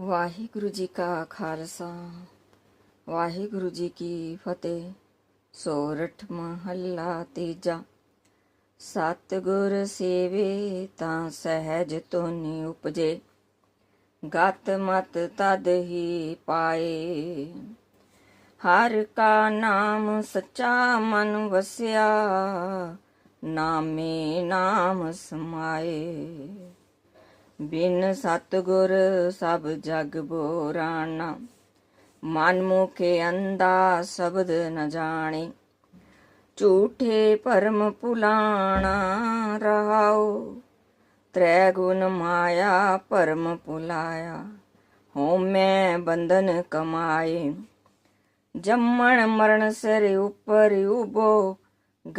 ਵਾਹਿਗੁਰੂ ਜੀ ਕਾ ਖਾਲਸਾ, ਵਾਹਿਗੁਰੂ ਜੀ ਕੀ ਫਤਿਹ। ਸੋਰਠ ਮਹੱਲਾ ਤੀਜਾ, ਸਤਿਗੁਰ ਸੇਵੇ ਤਾਂ ਸਹਿਜ ਤੁਨੀ ਉਪਜੇ, ਗਤ ਮਤ ਤਦ ਹੀ ਪਾਏ। ਹਰ ਕਾ ਨਾਮ ਸੱਚਾ ਮਨ ਵਸਿਆ, ਨਾਮੇ ਨਾਮ ਸਮਾਏ। ਬਿਨ ਸਤਗੁਰ ਸਭ ਜਗ ਬੋਰਾਣਾ ਮਨ ਮੁਖੇ ਅੰਦਾ ਸ਼ਬਦ ਨ ਜਾਣੇ। ਝੂਠੇ ਪਰਮ ਪੁਲਾਣਾ ਰਹਾਉ ਤ੍ਰੈ ਗੁਣ ਮਾਇਆ ਭਰਮ ਪੁਲਾਇਆ ਮੈਂ ਬੰਧਨ ਕਮਾਏ। ਜੰਮਣ ਮਰਨ ਸਿਰ ਉਪਰ ਉਬੋ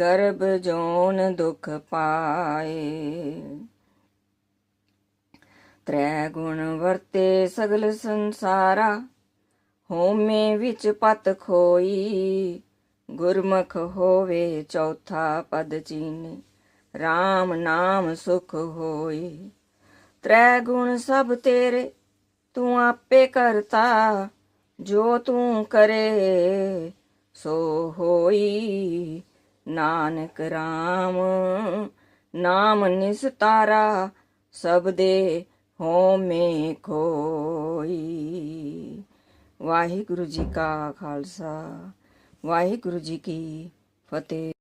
ਗਰਭ ਜੋਨ ਦੁਖ ਪਾਏ। ਤ੍ਰੈ ਗੁਣ ਵਰਤੇ ਸਗਲ ਸੰਸਾਰਾ, ਹੋਮੇ ਵਿੱਚ ਪਤ ਖੋਈ। ਗੁਰਮੁਖ ਹੋਵੇ ਚੌਥਾ ਪਦ ਚੀਨੀ RAM ਨਾਮ ਸੁਖ ਹੋਈ। ਤ੍ਰੈ ਗੁਣ ਸਭ ਤੇਰੇ, ਤੂੰ ਆਪੇ ਕਰਤਾ, ਜੋ ਤੂੰ ਕਰੇ, ਸੋ ਹੋਈ। ਨਾਨਕ RAM ਨਾਮ ਨਿਸਤਾਰਾ, ਸਭ ਦੇ ਹੋਮੇ ਖੋਈ ਵਾਹਿਗੁਰੂ ਜੀ ਕਾ ਖਾਲਸਾ ਵਾਹਿਗੁਰੂ ਜੀ ਕੀ ਫਤਿਹ।